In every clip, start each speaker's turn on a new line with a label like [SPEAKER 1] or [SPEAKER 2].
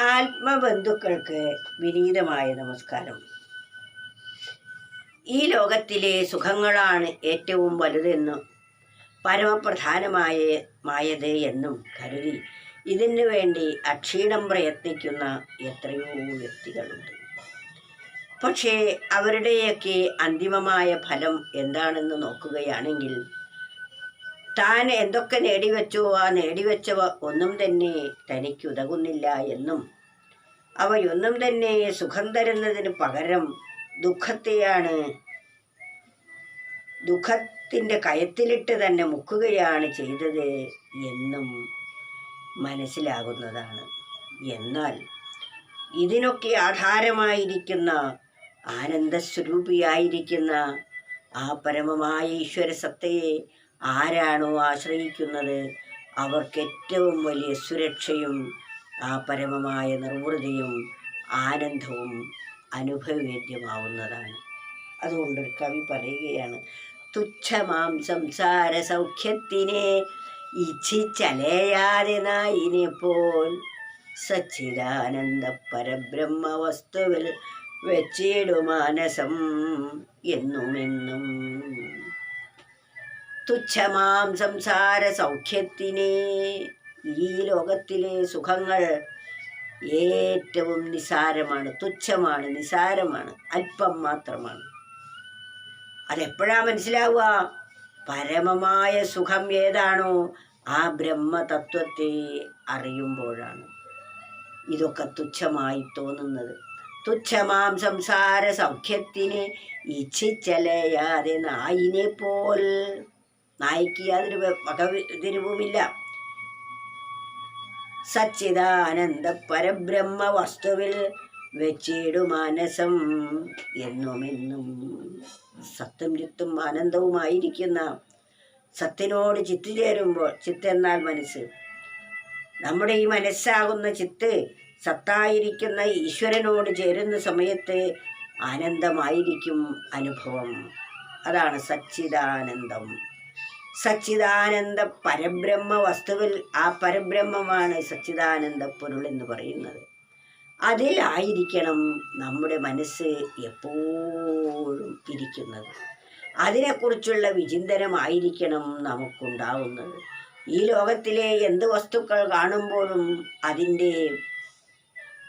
[SPEAKER 1] ആത്മബന്ധുക്കൾക്ക് വിനീതമായ നമസ്കാരം. ഈ ലോകത്തിലെ സുഖങ്ങളാണ് ഏറ്റവും വലുതെന്നും പരമപ്രധാനമായ മായത് എന്നും കരുതി ഇതിനു വേണ്ടി അക്ഷീണം പ്രയത്നിക്കുന്ന എത്രയോ വ്യക്തികളുണ്ട്. പക്ഷേ അവരുടെയൊക്കെ അന്തിമമായ ഫലം എന്താണെന്ന് നോക്കുകയാണെങ്കിൽ താൻ എന്തൊക്കെ നേടിവെച്ചോ ആ നേടിവെച്ചവ ഒന്നും തന്നെ തനിക്കുതകുന്നില്ല എന്നും. അവയൊന്നും തന്നെ സുഖം തരുന്നതിന് പകരം ദുഃഖത്തെയാണ് ദുഃഖത്തിന്റെ കയത്തിലിട്ട് തന്നെ മുക്കുകയാണ് ചെയ്തത് എന്നും മനസ്സിലാകുന്നതാണ്. എന്നാൽ ഇതിനൊക്കെ ആധാരമായിരിക്കുന്ന ആനന്ദസ്വരൂപിയായിരിക്കുന്ന ആ പരമമായ ഈശ്വര സത്തയെ ആരാണോ ആശ്രയിക്കുന്നത്? അവർക്ക് ഏറ്റവും വലിയ സുരക്ഷയും ആ പരമമായ നിർവൃതിയും ആനന്ദവും അനുഭവവേദ്യമാവുന്നതാണ്. അതുകൊണ്ട് കവി പറയുകയാണ് തുച്ഛമാം സംസാര സൗഖ്യത്തിനെ ഇച്ഛിച്ചലയാതെ നായിനെ പോൽ സച്ചിദാനന്ദ പരബ്രഹ്മ വസ്തുവിൽ വെച്ചിടുമാനസം എന്നുമെന്നും തുച്ഛമാം സംസാര സൗഖ്യത്തിനെ. ഈ ലോകത്തിലെ സുഖങ്ങൾ ഏറ്റവും നിസാരമാണ് തുച്ഛമാണ് നിസാരമാണ് അല്പം മാത്രമാണ്. അതെപ്പോഴാ മനസ്സിലാവുക? പരമമായ സുഖം ഏതാണോ ആ ബ്രഹ്മതത്വത്തെ അറിയുമ്പോഴാണ്. ഇതൊക്കെ തുച്ഛമായി തോന്നുന്നത്. തുച്ഛമാം സംസാര സൗഖ്യത്തിന് ഇച്ഛിച്ചലയാതെ നായിനെ പോൽ നായിക്ക് യാതൊരു വകതിരിവുമില്ല സച്ചിദാനന്ദ പരബ്രഹ്മ വസ്തുവിൽ വെച്ചിടു മാനസം എന്നുമെന്നും സത്തും ചിത്തും ആനന്ദവുമായിരിക്കുന്ന സത്തിനോട് ചിത്ത് ചേരുമ്പോൾ ചിത്ത് എന്നാൽ മനസ്സ്. നമ്മുടെ ഈ മനസ്സാകുന്ന ചിത്ത് സത്തായിരിക്കുന്ന ഈശ്വരനോട് ചേരുന്ന സമയത്ത് ആനന്ദമായിരിക്കും അനുഭവം. അതാണ് സച്ചിദാനന്ദം. സച്ചിദാനന്ദ പരബ്രഹ്മ വസ്തുവിൽ ആ പരബ്രഹ്മമാണ് സച്ചിദാനന്ദ പൊരുൾ എന്ന് പറയുന്നത്. അതിലായിരിക്കണം നമ്മുടെ മനസ്സ് എപ്പോഴും ഇരിക്കുന്നത്. അതിനെക്കുറിച്ചുള്ള വിചിന്തനമായിരിക്കണം നമുക്കുണ്ടാവുന്നത്. ഈ ലോകത്തിലെ എന്ത് വസ്തുക്കൾ കാണുമ്പോഴും അതിന്റെ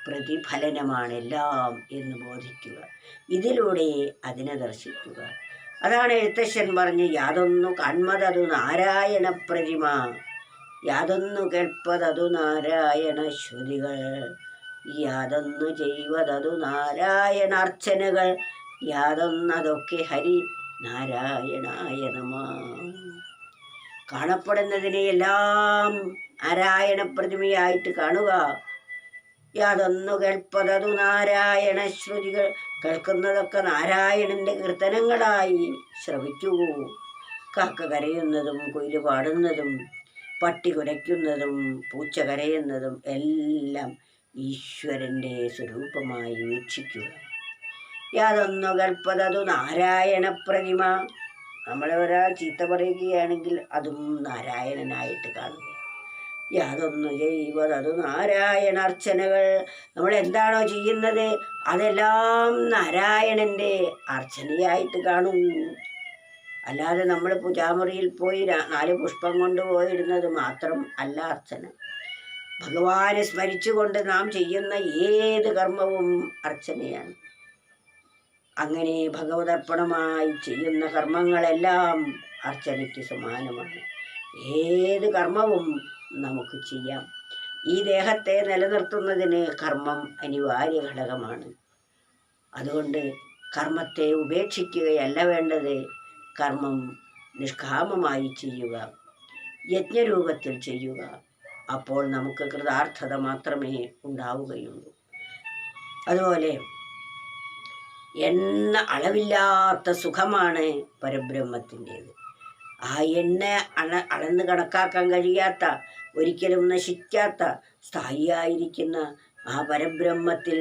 [SPEAKER 1] പ്രതിഫലനമാണ് എല്ലാം എന്ന് ബോധിക്കുക. ഇതിലൂടെ അതിനെ ദർശിക്കുക. അതാണ് എഴുത്തശ്ശൻ പറഞ്ഞ് യാതൊന്നു കൺമതതു നാരായണ പ്രതിമ. യാതൊന്നു കേൾപ്പതതു നാരായണ ശ്രുതികൾ. യാതൊന്നു ചെയ്വതതു നാരായണാർച്ചനകൾ യാതൊന്നതൊക്കെ ഹരി നാരായണായ നമ. കാണപ്പെടുന്നതിനെയെല്ലാം നാരായണ പ്രതിമയായിട്ട് കാണുക. യാതൊന്നു കേൾപ്പതതു നാരായണ ശ്രുതികൾ. കേൾക്കുന്നതൊക്കെ നാരായണന്റെ കീർത്തനങ്ങളായി ശ്രവിക്കൂ കാക്ക കരയുന്നതും കുയിൽ പാടുന്നതും പട്ടി കുരയ്ക്കുന്നതും പൂച്ച കരയുന്നതും എല്ലാം ഈശ്വരന്റെ സ്വരൂപമായി വീക്ഷിക്കുക. യാതൊന്നു കൽപ്പതതു നാരായണ പ്രതിമ. നമ്മളെ ഒരാൾ ചീത്ത പറയുകയാണെങ്കിൽ അതും നാരായണനായിട്ട് കാണുക. യാതൊന്നു നാരായണ നാരായണാർച്ചനകൾ നമ്മൾ എന്താണോ ചെയ്യുന്നത് അതെല്ലാം നാരായണന്റെ അർച്ചനയായിട്ട് കാണും. അല്ലാതെ നമ്മൾ പൂജാമുറിയിൽ പോയി നാല് പുഷ്പം കൊണ്ടുപോയിരുന്നത് മാത്രം അല്ല അർച്ചന. ഭഗവാനെ സ്മരിച്ചുകൊണ്ട് നാം ചെയ്യുന്ന ഏത് കർമ്മവും അർച്ചനയാണ്. അങ്ങനെ ഭഗവതർപ്പണമായി ചെയ്യുന്ന കർമ്മങ്ങളെല്ലാം അർച്ചനയ്ക്ക് സമാനമാണ്. ഏത് കർമ്മവും നമുക്ക് ചെയ്യാം. ഈ ദേഹത്തെ നിലനിർത്തുന്നതിന് കർമ്മം അനിവാര്യ ഘടകമാണ്. അതുകൊണ്ട് കർമ്മത്തെ ഉപേക്ഷിക്കുകയല്ല വേണ്ടത് കർമ്മം നിഷ്കാമമായി ചെയ്യുക യജ്ഞരൂപത്തിൽ ചെയ്യുക. അപ്പോൾ നമുക്ക് കൃതാർത്ഥത മാത്രമേ ഉണ്ടാവുകയുള്ളൂ. അതുപോലെ എണ്ണ അളവില്ലാത്ത സുഖമാണ് പരബ്രഹ്മത്തിന്റേത്. ആ എണ്ണ അള അളന്ന് കണക്കാക്കാൻ കഴിയാത്ത ഒരിക്കലും നശിക്കാത്ത സ്ഥായിയായിരിക്കുന്ന ആ പരബ്രഹ്മത്തിൽ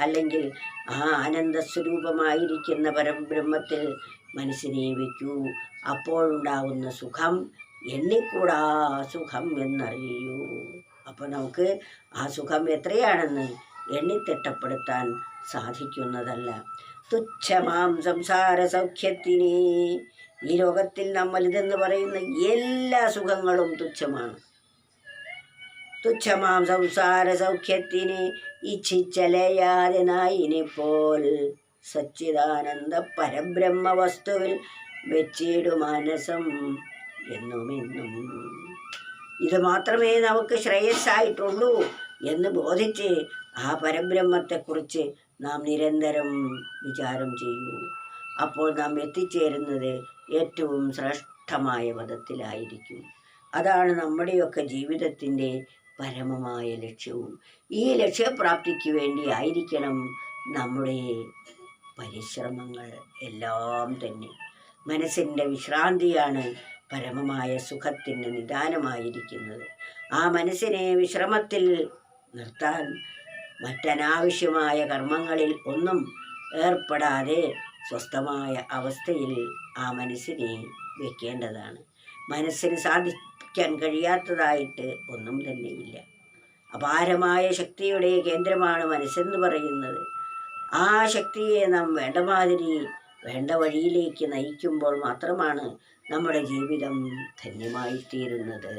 [SPEAKER 1] അല്ലെങ്കിൽ ആ ആനന്ദ സ്വരൂപമായിരിക്കുന്ന പരബ്രഹ്മത്തിൽ മനസ്സിനെ വയ്ക്കൂ. അപ്പോഴുണ്ടാവുന്ന സുഖം എണ്ണിക്കൂടാ സുഖം എന്നറിയൂ. അപ്പോൾ നമുക്ക് ആ സുഖം എത്രയാണെന്ന് എണ്ണിത്തിട്ടപ്പെടുത്താൻ സാധിക്കുന്നതല്ല. തുച്ഛമാം സംസാര സൗഖ്യത്തിനെ ഈ ലോകത്തിൽ നമ്മൾ ഇതെന്ന് പറയുന്ന എല്ലാ സുഖങ്ങളും തുച്ഛമാണ്. തുച്ഛമാം സംസാര സൗഖ്യത്തിന് ഇച്ഛിച്ചലയാതെ പോൽ സച്ചിദാനന്ദ പരബ്രഹ്മ വസ്തുവിൽ വെച്ചിടു മനസം എന്നുമെന്നും. ഇത് മാത്രമേ നമുക്ക് ശ്രേയസ്സായിട്ടുള്ളൂ എന്ന് ബോധിച്ച് ആ പരബ്രഹ്മത്തെക്കുറിച്ച് നാം നിരന്തരം വിചാരം ചെയ്യൂ. അപ്പോൾ നാം എത്തിച്ചേരുന്നത് ഏറ്റവും ശ്രേഷ്ഠമായ പദത്തിലായിരിക്കും. അതാണ് നമ്മുടെയൊക്കെ ജീവിതത്തിന്റെ പരമമായ ലക്ഷ്യവും ഈ ലക്ഷ്യപ്രാപ്തിക്ക് വേണ്ടി ആയിരിക്കണം നമ്മുടെ പരിശ്രമങ്ങൾ എല്ലാം തന്നെ. മനസ്സിന്റെ വിശ്രാന്തിയാണ് പരമമായ സുഖത്തിന് നിദാനമായിരിക്കുന്നത്. ആ മനസ്സിനെ വിശ്രമത്തിൽ നിർത്താൻ മറ്റനാവശ്യമായ കർമ്മങ്ങളിൽ ഒന്നും ഏർപ്പെടാതെ സ്വസ്ഥമായ അവസ്ഥയിൽ ആ മനസ്സിനെ വെക്കേണ്ടതാണ്. മനസ്സിന് സാധിക്കാൻ കഴിയാത്തതായിട്ട് ഒന്നും തന്നെയില്ല. അപാരമായ ശക്തിയുടെ കേന്ദ്രമാണ് മനസ്സെന്ന് പറയുന്നത്. ആ ശക്തിയെ നാം വേണ്ടമാതിരി വേണ്ട വഴിയിലേക്ക് നയിക്കുമ്പോൾ മാത്രമാണ് നമ്മുടെ ജീവിതം ധന്യമായിത്തീരുന്നത്.